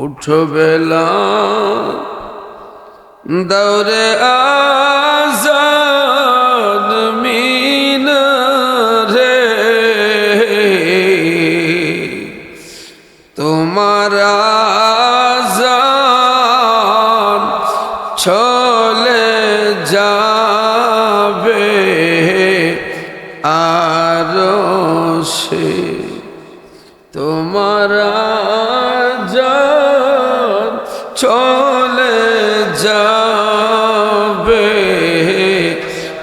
উঠো বেলা দৌড়ে আজান মিন রে তোমার আজান চলে যাবে আর সে তোমার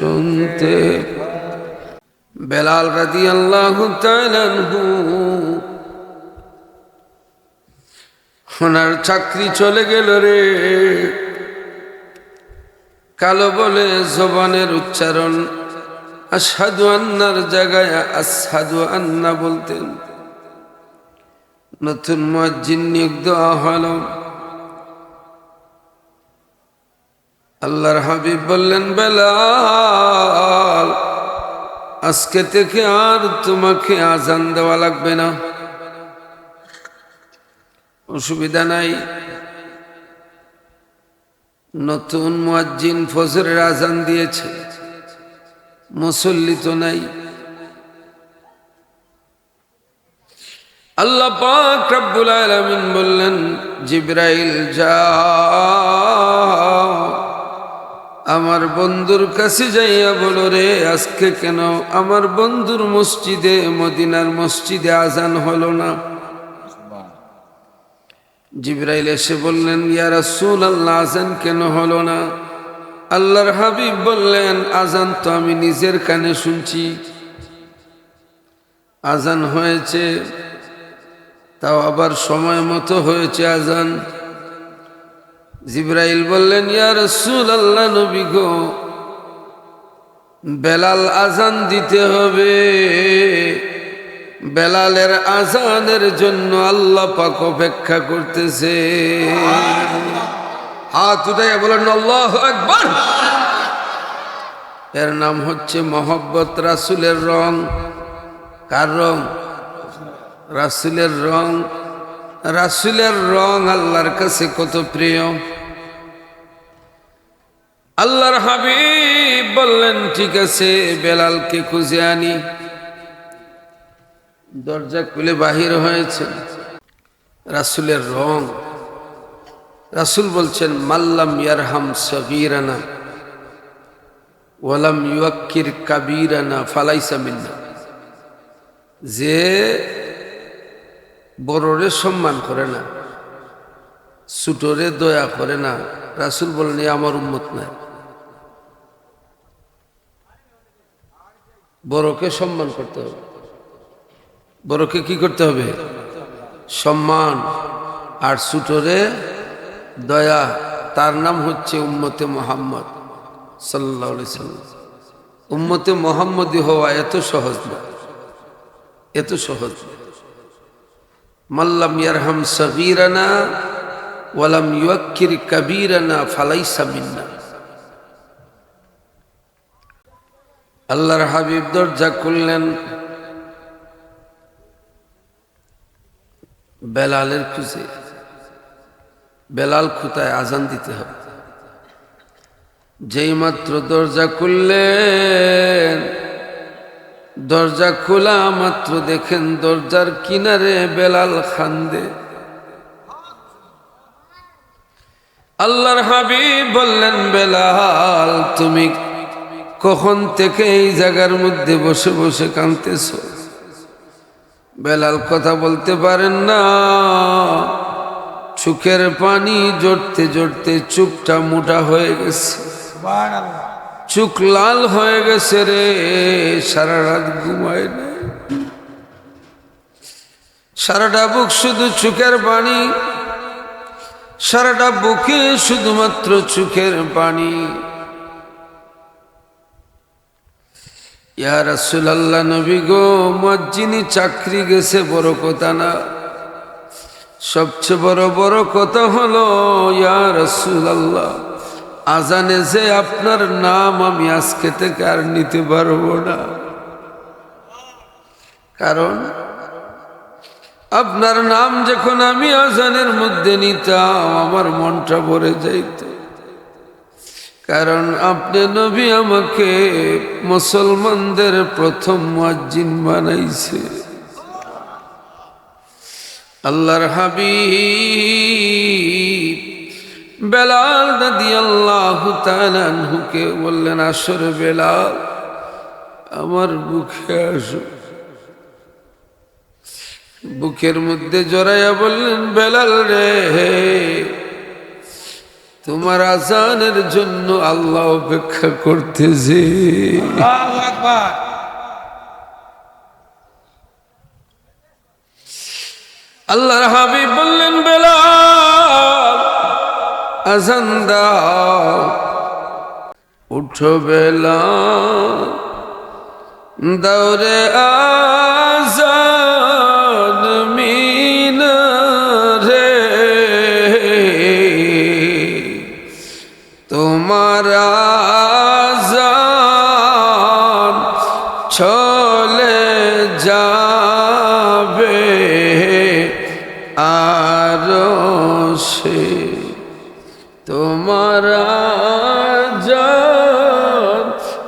শুনতে। বেলাল রাদি আল্লাহ ওনার চাকরি চলে গেল রে। কালো বলে জবানের উচ্চারণ আসাদু আন্নার জায়গায় আসাদু আন্না বলতেন। নতুন মসজিদ নিয়োগ দেওয়া হল। আল্লাহর হাবিব বললেন, বেলাল, আজকে থেকে আর তোমাকে আজান দেওয়া লাগবে না। অসুবিধা নাই। নতুন মুয়াজ্জিন ফজরের আজান দিয়েছে। মুসল্লি তো নাই। আল্লাহ পাক রব্বুল আলামিন বললেন, জিব্রাইল, যাও। আমার বন্ধুর কাছে যাইয়া বলো রে, আজকে কেন আমার বন্ধুর মসজিদে, মদিনার মসজিদে আজান হলো না? জিব্রাইল এসে বললেন, ইয়া রাসূল আল্লাহ আজান কেন হলো না? আল্লাহর হাবিব বললেন, আজান তো আমি নিজের কানে শুনছি। আজান হয়েছে, তাও আবার সময় মতো হয়েছে আজান। জিব্রাইল বললেন, ইয়া রাসূল আল্লাহ নবী গো, বেলাল আজান দিতে হবে। বেলালের আজানের জন্য আল্লাহ পাক অপেক্ষা করতেছে। হাত উঠাইয়া বলেন আল্লাহ একবার এর নাম হচ্ছে মোহব্বত রাসুলের রং। কার রং? রাসুলের রং। রাসুলের রং আল্লাহর কাছে কত প্রিয়। আল্লাহর হাবিব বললেন, ঠিক আছে, বেলালকে খুঁজে আনি। দরজা খুলে বাহির হয়েছে। রাসুলের রং। রাসুল বলছেন মাল্লাম ইয়ারহাম সবিরানা ওয়ালাম ইউয়াক্কির কাবিরানা ফালাইসা মিন্না। যে বড়রে সম্মান করে না, ছোটরে দয়া করে না। রাসুল বলেন আমার উন্মত নাই। বড়কে সম্মান করতে হবে। বড়কে কি করতে হবে? সম্মান। আর ছোটরে দয়া, তার নাম হচ্ছে উম্মতে মোহাম্মদ সাল্লাহ সাল্লাম। উম্মতে মোহাম্মদী হওয়া এত সহজ না, এত সহজ মাল্লাম ইয়ারহাম সগিরানা ওয়ালাম ইউক্কির কবিরানা ফালাইসা মিন্না। আল্লাহর হাবিব দরজা খুললেন। বেলালের খুঁজে। বেলাল খুতায় আজান দিতে হবে। যেই মাত্র দরজা খুললেন, দরজা খোলা মাত্র দেখেন দরজার কিনারে বেলাল খান্দে। আল্লাহর হাবিব বললেন, বেলাল, তুমি কখন থেকে এই জায়গার মধ্যে বসে বসে কাঁদতেছ? বেলাল কথা বলতে পারেন না। চোখের পানি জড়তে জড়তে চুপটা মোটা হয়ে গেছে। চুক লাল হয়ে গেছে রে সারা রাত ঘুমায় না সারাটা বুক শুধু চুকের পানি সারাটা বুকে শুধুমাত্র চোখের পানি। ইয়া রাসূলুল্লাহ নবী গো মজ্জিনি চাকরি গেছে বড় কথা না সবচেয়ে বড় বড় কথা হলো ইয়া রাসূলুল্লাহ, আজানে যে আপনার নাম আমি আজকে থেকে আর নিতে পারব না। কারণ আপনার নাম যখন আমি আজানের মধ্যে নিতাম, আমার মনটা ভরে যাইত। কারণ আপনি নবী আমাকে মুসলমানদের প্রথম মুয়াজ্জিন বানাইছে। আল্লাহর হাবি বেলাল নদী আল্লাহ তালহুকে বললেন, আসর বেলাল, আমার বুকে আসো। বুকের মধ্যে জড়াইয়া বললেন, বেলাল রে তোমার আজানের জন্য আল্লাহ অপেক্ষা করতেছে। আল্লাহর হাবিব বললেন বেলাল আজান দাও। উঠো বেলা দৌড়ে আজান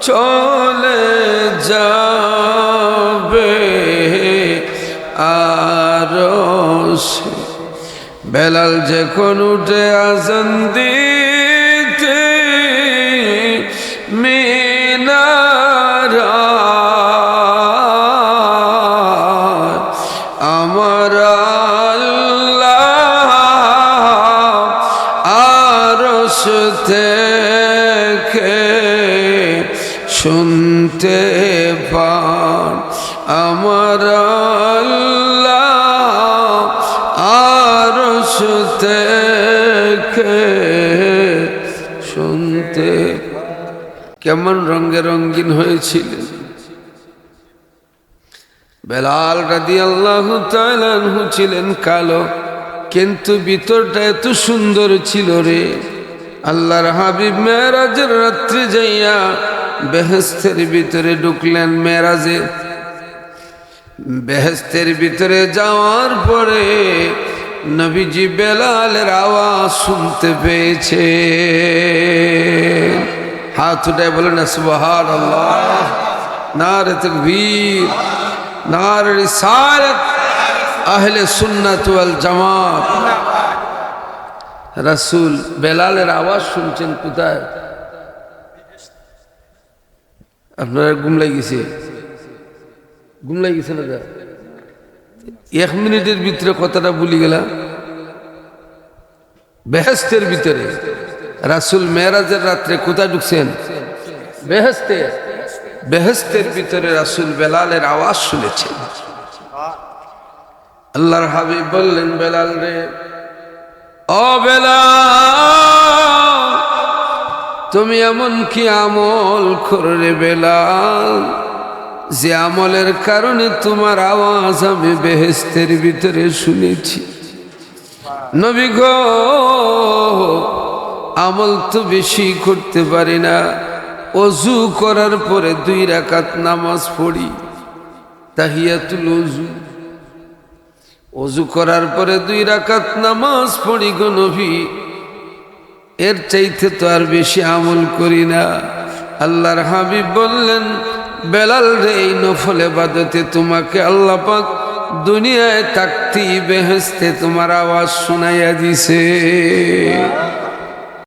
চলে যাবে আর বেলাল যখন উঠে আজান মিনার শুনতে কেমন রঙে রঙিন হয়েছিলেন। বেলাল রাদি আল্লাহ ছিলেন কালো, কিন্তু ভিতরটা এত সুন্দর ছিল রে। আল্লাহর হাবিব মেয়েরাজের রাত্রে যাইয়া বেহেস্তের ভিতরে ঢুকলেন মেয়েরাজে। বেহেস্তের ভিতরে যাওয়ার পরে নবীজি বেলালের আওয়াজ শুনতে পেয়েছে। হাত উঠায় বলেন সুবহান আল্লাহ নারে তকবীর, নার রিসালাত আহলে সুন্নাত ওয়াল জামাত। রাসূল বেলালের আওয়াজ শুনছেন কোথায়? আপনারা ঘুম লাগিয়েছে? ঘুম লাগিয়েছে না? এক মিনিটের ভিতরে কথাটা বলি গেলাম। বেহেস্তের ভিতরে। রাসূল মেরাজের রাত্রে কোথায় ঢুকছেন? বেহেস্তে বেহেস্তের ভিতরে রাসূল বেলালের আওয়াজ শুনেছেন। আল্লাহর হাবিব বললেন বেলাল রে ও বেলাল তুমি এমন কি আমল করলে বেলাল? যে আমলের কারণে তোমার আওয়াজ আমি বেহেস্তের ভিতরে শুনেছি। নবী গো আমল তো বেশি করতে পারি না। অজু করার পরে দুই রাকাত নামাজ পড়ি। তাহিয়াতুল অজু। অজু করার পরে দুই রাকাত নামাজ পড়ি গো নবী। এর চাইতে তো আর বেশি আমল করি না। আল্লাহর হাবিব বললেন, বেলাল রে, এই নফলে বাদতে তোমাকে আল্লাহ পাক দুনিয়ায় তাকতি বেহেস্তে তোমার আওয়াজ শোনাইয়া দিছে।